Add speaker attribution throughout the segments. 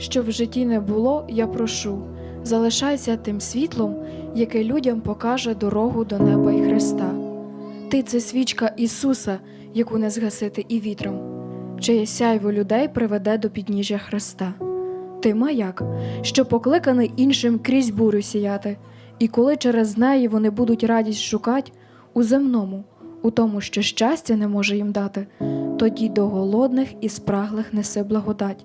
Speaker 1: Що в житті не було, я прошу, залишайся тим світлом, яке людям покаже дорогу до неба і Христа. Ти це свічка Ісуса, яку не згасити і вітром, чиє сяйво людей приведе до підніжжя Христа. Ти маяк, що покликаний іншим крізь бурю сіяти, і коли через неї вони будуть радість шукать у земному, у тому, що щастя не може їм дати, тоді до голодних і спраглих неси благодать.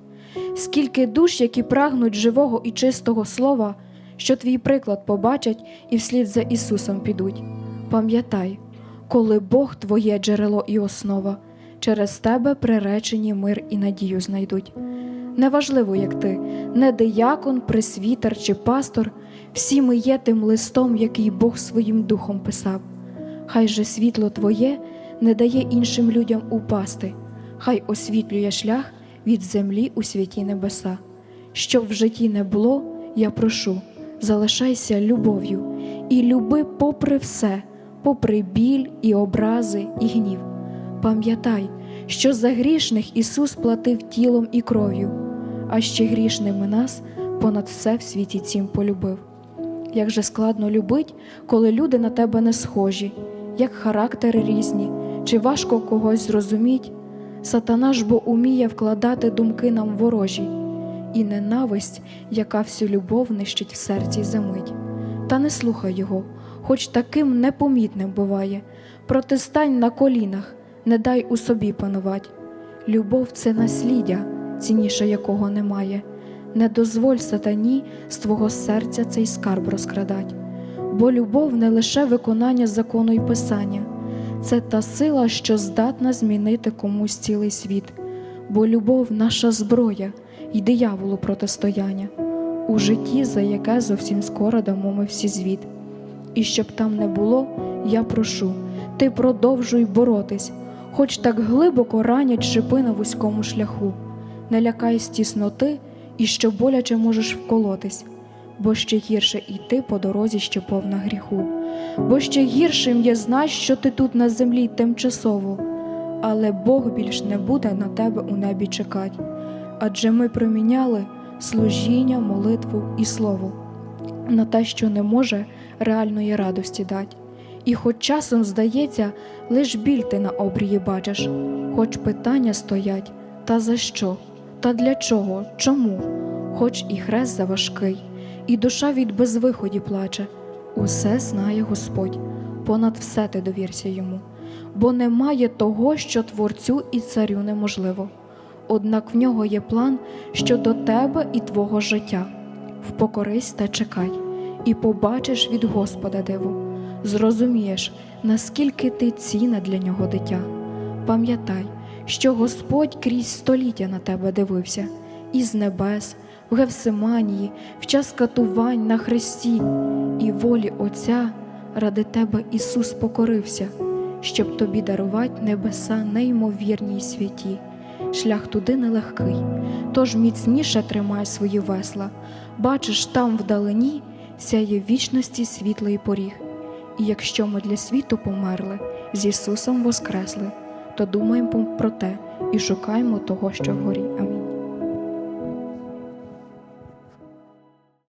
Speaker 1: Скільки душ, які прагнуть живого і чистого слова, що твій приклад побачать і вслід за Ісусом підуть. Пам'ятай, коли Бог твоє джерело і основа, через тебе приречені мир і надію знайдуть. Неважливо, як ти, не диякон, пресвітер чи пастор, всі ми є тим листом, який Бог своїм духом писав. Хай же світло твоє не дає іншим людям упасти, хай освітлює шлях від землі у святі небеса. Щоб в житті не було, я прошу, залишайся любов'ю і люби попри все, попри біль і образи і гнів. Пам'ятай, що за грішних Ісус платив тілом і кров'ю, а ще грішними нас понад все в світі цім полюбив. Як же складно любить, коли люди на тебе не схожі, як характери різні, чи важко когось зрозуміть. Сатана ж бо уміє вкладати думки нам ворожі, і ненависть, яка всю любов нищить в серці замить. Та не слухай його, хоч таким непомітним буває, протистань на колінах, не дай у собі панувать. Любов це насліддя, цінніше якого немає. Не дозволь сатані з твого серця цей скарб розкрадать, бо любов не лише виконання закону й писання, це та сила, що здатна змінити комусь цілий світ, бо любов наша зброя й дияволу протистояння, у житті, за яке зовсім скоро дамо ми всі звіт. І щоб там не було, я прошу, ти продовжуй боротись, хоч так глибоко ранять шипи на вузькому шляху, не лякайся тісноти і що боляче можеш вколотись, бо ще гірше йти по дорозі, що повна гріху, бо ще гіршим є знать, що ти тут на землі тимчасово, але Бог більш не буде на тебе у небі чекать, адже ми проміняли служіння, молитву і слово на те, що не може реальної радості дать. І хоч часом здається, лиш біль ти на обрії бачиш, хоч питання стоять, та за що, та для чого, чому, хоч і хрест заважкий, і душа від безвиході плаче, усе знає Господь, понад все ти довірся йому, бо немає того, що творцю і царю неможливо. Однак в нього є план щодо тебе і твого життя. Впокорись та чекай, і побачиш від Господа диву, зрозумієш, наскільки ти цінна для нього дитя. Пам'ятай, що Господь крізь століття на тебе дивився, із небес, в Гевсиманії, в час катувань на хресті, і волі Отця ради тебе Ісус покорився, щоб тобі дарувати небеса неймовірні й святі. Шлях туди нелегкий, тож міцніше тримай свої весла, бачиш, там вдалині сяє вічності світлий поріг. І якщо ми для світу померли, з Ісусом воскресли, то думаємо про те і шукаємо того, що вгорі. Амінь.